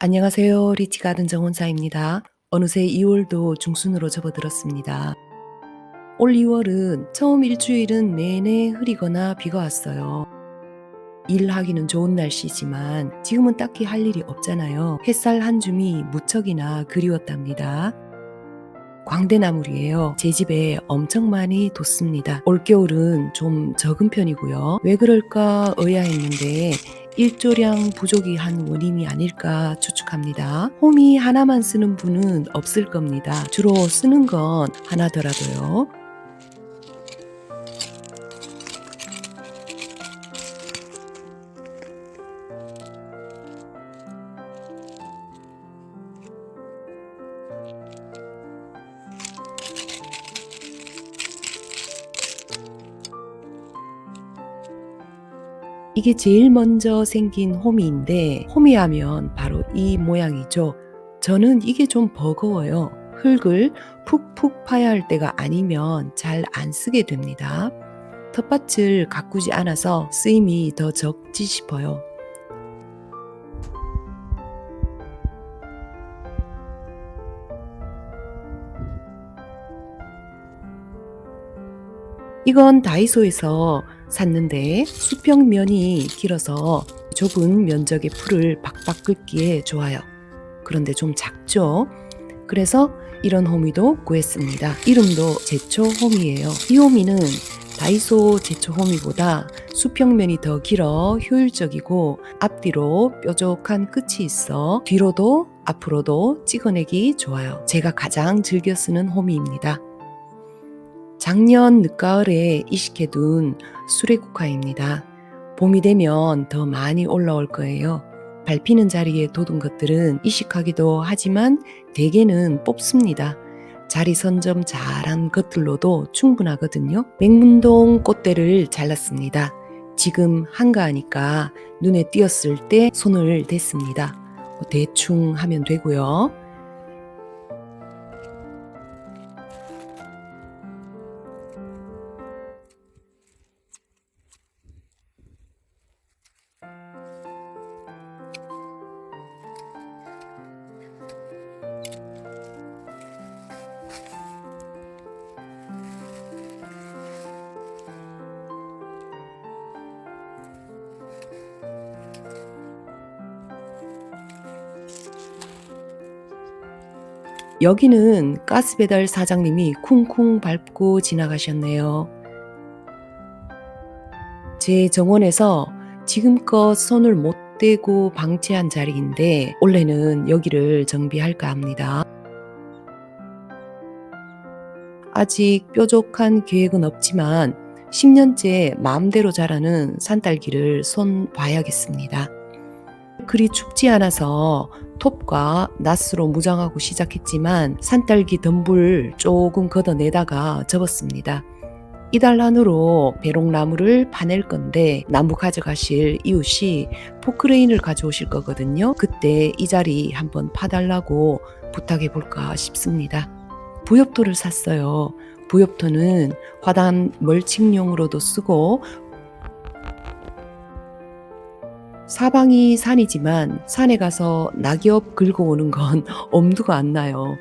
안녕하세요. 리치 가든 정원사입니다. 어느새 2월도 중순으로 접어들었습니다. 올 2월은 처음 일주일은 내내 흐리거나 비가 왔어요. 일하기는 좋은 날씨지만 지금은 딱히 할 일이 없잖아요. 햇살 한 줌이 무척이나 그리웠답니다. 광대나물이에요. 제 집에 엄청 많이 뒀습니다. 올겨울은 좀 적은 편이고요. 왜 그럴까 의아했는데 일조량 부족이 한 원인이 아닐까 추측합니다. 홈이 하나만 쓰는 분은 없을 겁니다. 주로 쓰는 건 하나더라도요. 이게 제일 먼저 생긴 호미인데 호미하면 바로 이 모양이죠. 저는 이게 좀 버거워요. 흙을 푹푹 파야 할 때가 아니면 잘 안 쓰게 됩니다. 텃밭을 가꾸지 않아서 쓰임이 더 적지 싶어요. 이건 다이소에서 샀는데 수평면이 길어서 좁은 면적의 풀을 박박 긁기에 좋아요. 그런데 좀 작죠? 그래서 이런 호미도 구했습니다. 이름도 제초 호미예요. 이 호미는 다이소 제초 호미보다 수평면이 더 길어 효율적이고 앞뒤로 뾰족한 끝이 있어 뒤로도 앞으로도 찍어내기 좋아요. 제가 가장 즐겨 쓰는 호미입니다. 작년 늦가을에 이식해둔 수레국화입니다. 봄이 되면 더 많이 올라올 거예요. 밟히는 자리에 돋은 것들은 이식하기도 하지만 대개는 뽑습니다. 자리 선점 잘한 것들로도 충분하거든요. 맹문동 꽃대를 잘랐습니다. 지금 한가하니까 눈에 띄었을 때 손을 댔습니다. 대충 하면 되고요. 여기는 가스 배달 사장님이 쿵쿵 밟고 지나가셨네요. 제 정원에서 지금껏 손을 못 대고 방치한 자리인데 올해는 여기를 정비할까 합니다. 아직 뾰족한 계획은 없지만 10년째 마음대로 자라는 산딸기를 손 봐야겠습니다. 그리 춥지 않아서 톱과 낫으로 무장하고 시작했지만 산딸기 덤불 조금 걷어내다가 접었습니다. 이달 안으로 배롱나무를 파낼 건데 나무 가져가실 이웃이 포크레인을 가져오실 거거든요. 그때 이 자리 한번 파달라고 부탁해 볼까 싶습니다. 부엽토를 샀어요. 부엽토는 화단 멀칭용으로도 쓰고 사방이 산이지만 산에 가서 낙엽 긁어 오는 건 엄두가 안 나요.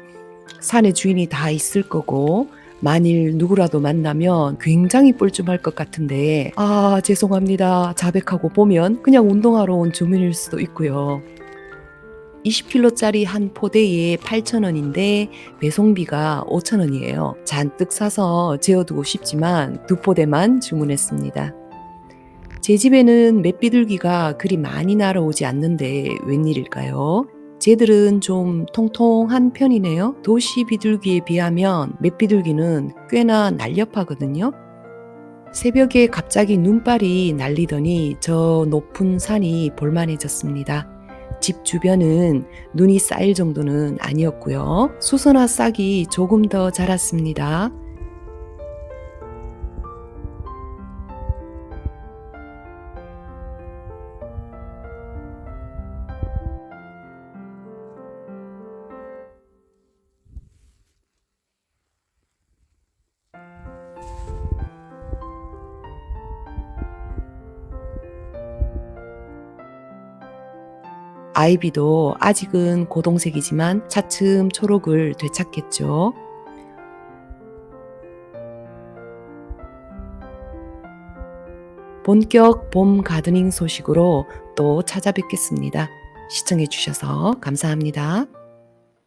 산에 주인이 다 있을 거고 만일 누구라도 만나면 굉장히 뻘쭘할 것 같은데 아 죄송합니다 자백하고 보면 그냥 운동하러 온 주민일 수도 있고요. 20kg짜리 한 포대에 8,000원인데 배송비가 5,000원이에요. 잔뜩 사서 재워두고 싶지만 두 포대만 주문했습니다. 제 집에는 맷비둘기가 그리 많이 날아오지 않는데 웬일일까요? 쟤들은 좀 통통한 편이네요. 도시 비둘기에 비하면 맷비둘기는 꽤나 날렵하거든요. 새벽에 갑자기 눈발이 날리더니 저 높은 산이 볼만해졌습니다. 집 주변은 눈이 쌓일 정도는 아니었고요. 수선화 싹이 조금 더 자랐습니다. 아이비도 아직은 고동색이지만 차츰 초록을 되찾겠죠. 본격 봄 가드닝 소식으로 또 찾아뵙겠습니다. 시청해 주셔서 감사합니다.